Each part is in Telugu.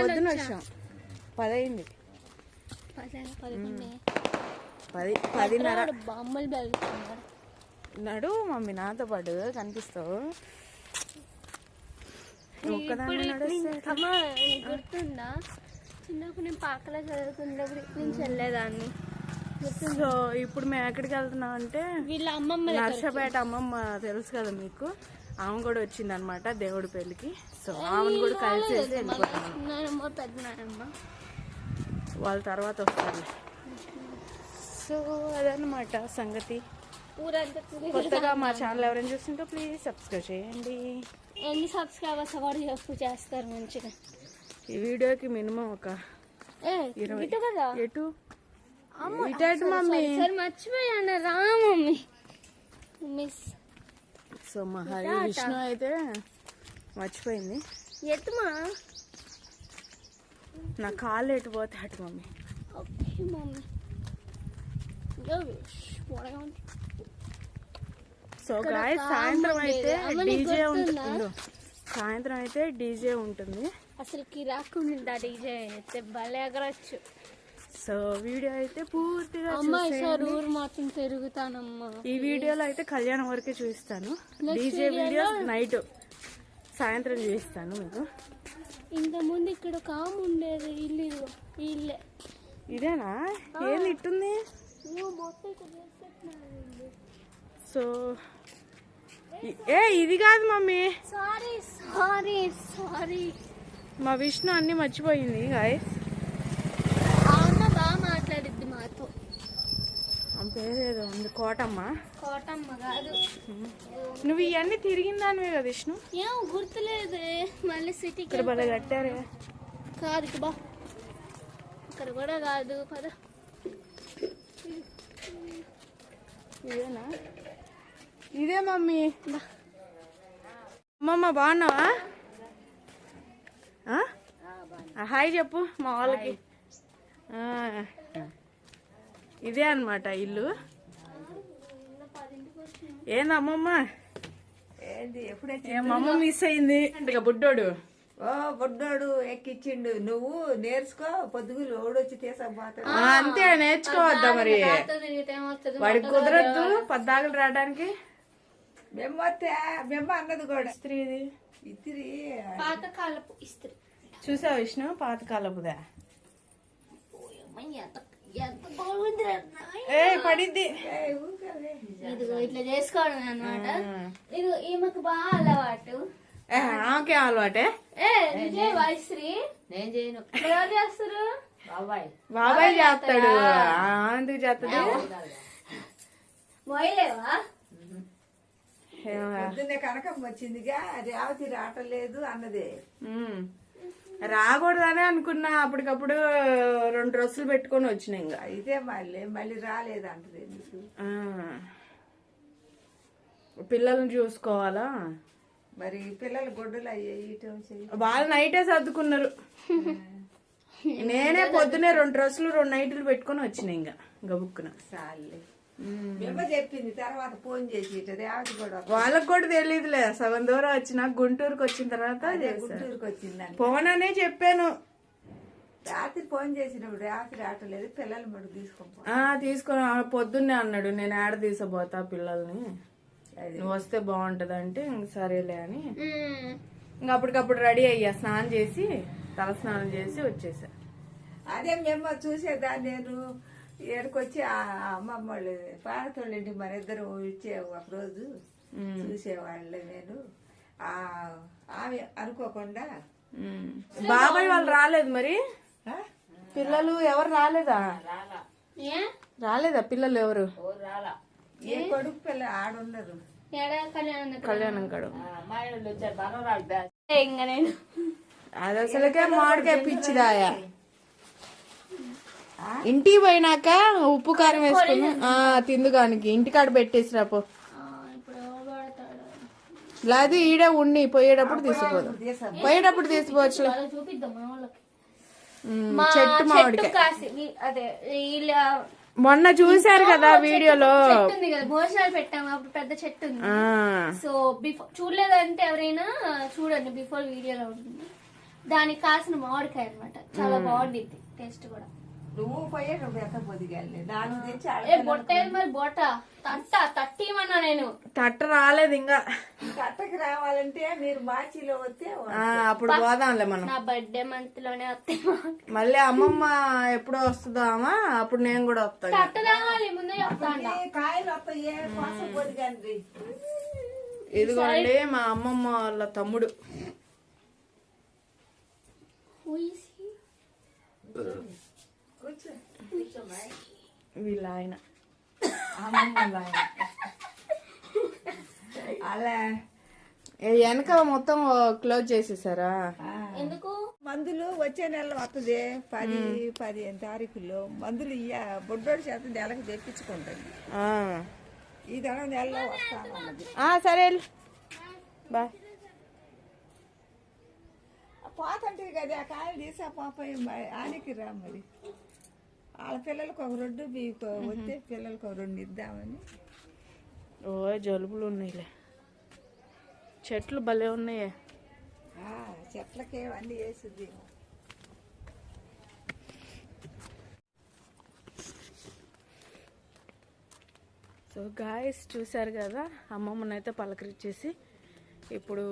పొద్దున వచ్చాం పదకొండే? పది పదిన్నర. బొమ్మలు పెరుగుతున్నారు నడు మమ్మీ నాతో పాటు కనిపిస్తావు. గుర్తుందా? చిన్నప్పుడు నేను పాకలో చదువుకున్నప్పుడు నుంచి వెళ్ళేదాన్ని సో ఇప్పుడు మేము ఎక్కడికి వెళ్తున్నాం అంటే వీళ్ళ అమ్మమ్మ నర్సపేట అమ్మమ్మ తెలుసు కదా మీకు? ఆమె కూడా వచ్చింది అనమాట దేవుడి పెళ్ళికి. సో ఆమెను కూడా నానమ్మ వాళ్ళ తర్వాత వస్తారు సో అదనమాట సంగతి. కొత్తగా మా ఛానల్ ఎవరైనా చూస్తుంటే ప్లీజ్ సబ్స్క్రైబ్ చేయండి. ఎన్ని సబ్స్క్రైబర్స్ కూడా చెప్పు చేస్తారు మంచిగా. ఈ వీడియోకి మినిమం ఒక ఇరవై ఎటు? ఇటు మమ్మీ? సరే మర్చిపోయాను రా మమ్మీ మిస్. సో మా హరి విష్ణు అయితే మర్చిపోయింది. ఎత్తుమా? నా కాళ్ళు ఎటు పోతే అటు మమ్మీ. Okay mummy. సో గాయ సాయంత్రం అయితే డీజే? ఉంటుంది సాయంత్రం అయితే డీజే ఉంటుంది. అసలు కిరాకు ఉందా డీజే? అయితే భలే ఎగరచ్చు సో వీడియో అయితే పూర్తిగా చూసేయండి. ఊరు మాత్రం తిరుగుతానమ్మా. ఈ వీడియోలో అయితే కళ్యాణం వరకే చూపిస్తాను. డీజే వీడియో నైట్ సాయంత్రం చూపిస్తాను మీకు. ఇంత ముందు ఇక్కడ ఒక ఆమె ఉండేది ఇల్లు ఇల్లే. ఇదేనా? ఏంది ఇట్టుంది. సో ఏ ఇది కాదు మమ్మీ. సారీ సారీ సారీ మా విష్ణు అన్ని మర్చిపోయింది గాయ ఆ అమ్మ బాగా మాట్లాడిద్ది మాతో ఆమె పేరు ఏదో ఉంది కోటమ్మ. కోటమ్మ కాదు. నువ్వు ఇవన్నీ తిరిగిన దానివే కదా విష్ణు? ఏం గుర్తులేదు. మళ్ళీ సిటీకి ఇక్కడ భలే కట్టారే. కాదు బా. ఇక్కడ కూడా కాదు పద. ఇదేనా? ఇదే మమ్మీ. అమ్మమ్మ బాగున్నావా? హాయ్ చెప్పు మా వాళ్ళకి. ఆ. ఇదే అన్నమాట ఇల్లు. ఏంది అమ్మమ్మ? మిస్ అయింది? బుడ్డోడు. ఓ బుడ్డోడు ఎక్కిచ్చిండు. నువ్వు నేర్చుకో పొద్దుగులు ఓడొచ్చి తీసకపోతాడు ఆ, అంతే నేర్చుకోవద్దా మరి? వాడికి కుదరద్దు పద్దాకులు రావడానికి. మేమొస్తే మేము అన్నది కూడా. స్త్రీది ఇతిరి పాతకాలపు ఇస్త్రీ. చూసావు విష్ణు? పాతకాలపుదా. అమ్మ, ఎంత ఏ పడిద్ది ఇదిగో ఇట్లా చేసుకోవడం అన్నమాట. ఇది ఈమెకు బాగా అలవాటు. ఆమెకే అలవాటే? ఏ వాయిశ్రీ నేను చేయను. ఎవరు చేస్తారు? బాబాయ్. బాబాయ్ చేస్తాడు. ఎందుకు మొయ్యలేవా ఏమో. పొద్దున్నే కనకం వచ్చిందిగా రేవతి రావట్లేదు అన్నదే. ఉమ్. రాకూడదనే అనుకున్నా. అప్పటికప్పుడు రెండు డ్రెస్సులు పెట్టుకొని వచ్చినాయి ఇంకా. అయితే మళ్ళీ మళ్ళీ రాలేదు అంటది ఎందుకు. పిల్లల్ని చూసుకోవాలా? మరి పిల్లలు గొడ్డలు అయ్యాయి వాళ్ళు నైటే సర్దుకున్నారు. నేనే పొద్దునే రెండు డ్రెస్సులు రెండు నైట్లు పెట్టుకొని వచ్చినాయి ఇంకా. గబుక్కున మేము చెప్పింది తర్వాత ఫోన్ చేసి వాళ్ళకి కూడా తెలియదులే సగం దూరం వచ్చిన గుంటూరుకి వచ్చిన తర్వాత గుంటూరుకి వచ్చిందని. ఫోన్ అనే చెప్పాను. రాత్రి ఫోన్ చేసినప్పుడు రేవతి రావట్లేదు పిల్లలు మటు తీసుకోపో ఆ తీసుకొని పొద్దున్నే అన్నాడు నేను ఆడ తీసబోతా పిల్లల్ని? వస్తే బాగుంటది అంటే ఇంక సరేలే అని. ఇంక అప్పటికప్పుడు రెడీ అయ్యా. స్నానం చేసి తల స్నానం చేసి వచ్చేసా. అదే మేము చూసేదాన్ని నేను. ఏడుకొచ్చి ఆ అమ్మమ్మ వాళ్ళు పాడతోళ్ళ ఇంటికి మన ఇద్దరు ఇచ్చే ఒక రోజు చూసేవాళ్ళు నేను. ఆ ఆమె అనుకోకుండా. బాబాయ్ వాళ్ళు రాలేదు మరి? పిల్లలు ఎవరు రాలేదా? ఏ? రాలేదా పిల్లలు ఎవరు? ఏ కొడుకు పిల్ల ఆడున్నారు కళ్యాణం కడు. ఇంకా నేను. అది అసలుకే మామిడికాయ పిచ్చిదాయా. ఇంటికి పోయినాక ఉప్పు కారం వేసుకుని ఆ తిందుగానికి ఇంటికాడ పెట్టేసి రాపో ఆ, ఇప్పుడు ఎవరు పడతాడు లేదు ఈడే ఉండి పోయేటప్పుడు తీసుకోదు. పోయేటప్పుడు తీసుకోవచ్చు. చెట్టు మామిడికాయ. వీళ్ళ మొన్న చూశారు కదా వీడియోలో. చెట్టు ఉంది కదా భోజనాలు పెట్టాము అప్పుడు పెద్ద చెట్టు ఉంది. ఆ. సో బిఫోర్ చూడలేదంటే ఎవరైనా చూడండి బిఫోర్ వీడియోలో ఉంటుంది. దానికి కాసిన మామిడికాయ అన్నమాట. చాలా బాగుండిద్ది టేస్ట్ కూడా. నువ్వు పోయేటప్పుడు ఎంత పొదిగాలి నాలుగు తెచ్చి ఏ ఆడపిల్లలకు బొట్ట ఏది మరి బొట్ట. తట్ట తట్టిమన్నా నేను. తట్ట రాలేదు ఇంకా. కట్టకి రావాలంటే మీరు మార్చిలో వస్తే ఆ, అప్పుడు పోదాంలే మనం. నా బర్త్డే మంత్లోనే వస్తాయి మళ్ళీ అమ్మమ్మ ఎప్పుడో వస్తుందామా అప్పుడు నేను కూడా వస్తాను తట్ట రావాలి ముందే కాయలు వస్తాయి కోసం పొదిగండి ఇదిగోండి మా అమ్మమ్మ వాళ్ళ తమ్ముడు. కూర్చో కూర్చోమా వీళ్ళ ఆయన. అలా. వెనక మొత్తం క్లోజ్ చేసేసారా. ఎందుకు? మందులు వచ్చే నెల వస్తుంది పది పదిహేను తారీఖులో మందులు ఇయ్య బొడ్డోడి చేత నెలకు తెప్పించుకుంటాను ఆ. ఈ నెల నెలలో వస్తామన్నది ఆ, సరే. బాయ్. పోతంటుంది కదా ఆ కాయలు తీసి ఆ పాప ఆనికి రా మరి. వాళ్ళ పిల్లలకు ఒక రెండు మీకు వస్తే పిల్లలకు ఒక రెండు ఇద్దామని. ఓ జలుబులు ఉన్నాయిలే. చెట్లు భలే ఉన్నాయే. చెట్లకి అన్నీ వేసింది సో గాయస్ చూశారు కదా అమ్మమ్మనైతే పలకరించేసి ఇప్పుడు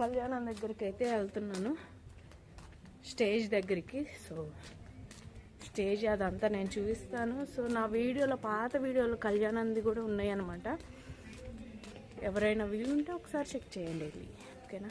కళ్యాణం దగ్గరికి అయితే వెళ్తున్నాను స్టేజ్ దగ్గరికి. సో స్టేజ్ అదంతా నేను చూపిస్తాను. సో నా వీడియోలో పాత వీడియోలో కళ్యాణంది కూడా ఉన్నాయన్నమాట. ఎవరైనా వీలుంటే ఒకసారి చెక్ చేయండి వెళ్ళి ఓకేనా?